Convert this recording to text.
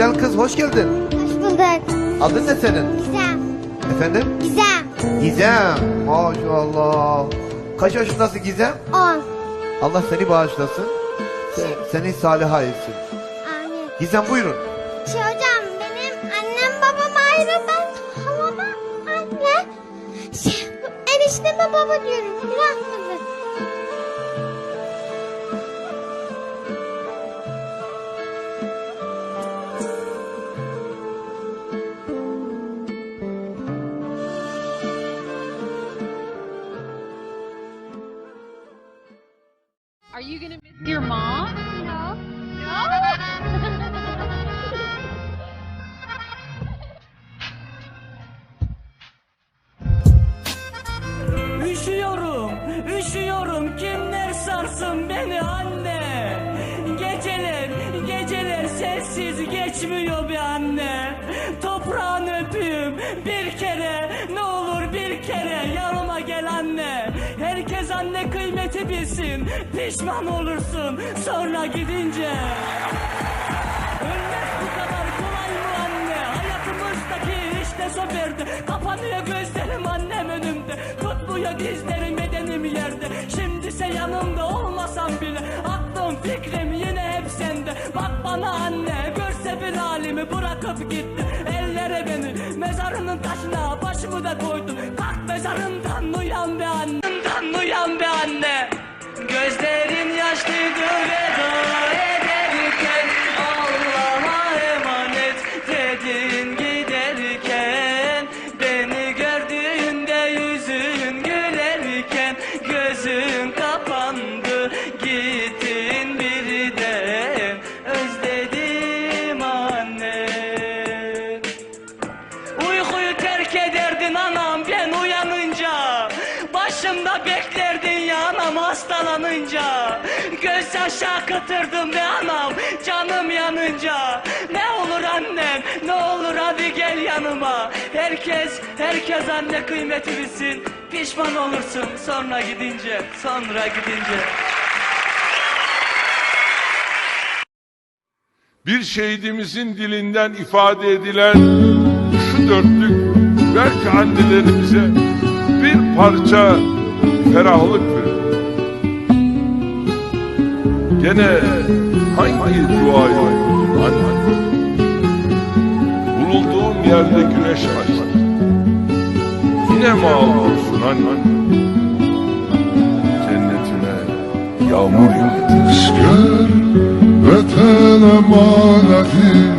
Güzel kız hoş geldin. Hoş bulduk. Adın ne senin? Gizem. Efendim? Gizem. Gizem. Maşallah. Kaç yaşındasın Gizem? 10. Allah seni bağışlasın. Sen, seni saliha etsin. Amin. Gizem buyurun. Şey hocam benim annem babam ayrı ben halama anne. Şey, enişteme baba diyorum. Bırakmadı. Are your mom? No. Üşüyorum, üşüyorum. Kimler sarsın beni anne? Geceler, geceler sessiz geçmiyor bir anne. Toprağını öpeyim bir kere, Herkes anne kıymeti bilsin, pişman olursun. Sonra gidince. Ölmek bu kadar kolay mı anne? Hayatımızdaki işte soferde Kapanıyor gözlerim annem önümde. Tutmuyor dizlerim bedenim yerde. Şimdise yanımda olmasam bile Aklım fikrim yine hep sende. Bak bana anne görse bir halimi bırakıp gitti. Ellere beni mezarının taşına başımı da koydum Kalk mezarından uyan be anne hastalanınca Göz yaşı akıtırdım be anam canım yanınca. Ne olur annem ne olur hadi gel yanıma. Herkes herkes anne kıymeti bilsin. Pişman olursun sonra gidince sonra gidince. Bir şehidimizin dilinden ifade edilen şu dörtlük belki annelerimize bir parça ferahlık verir. Gene hangi duayı anne? Bulunduğum yerde güneş açtı. Yine mi ağlıyorsun anne? Cennetime yağmur yağdı. Asker vatan emaneti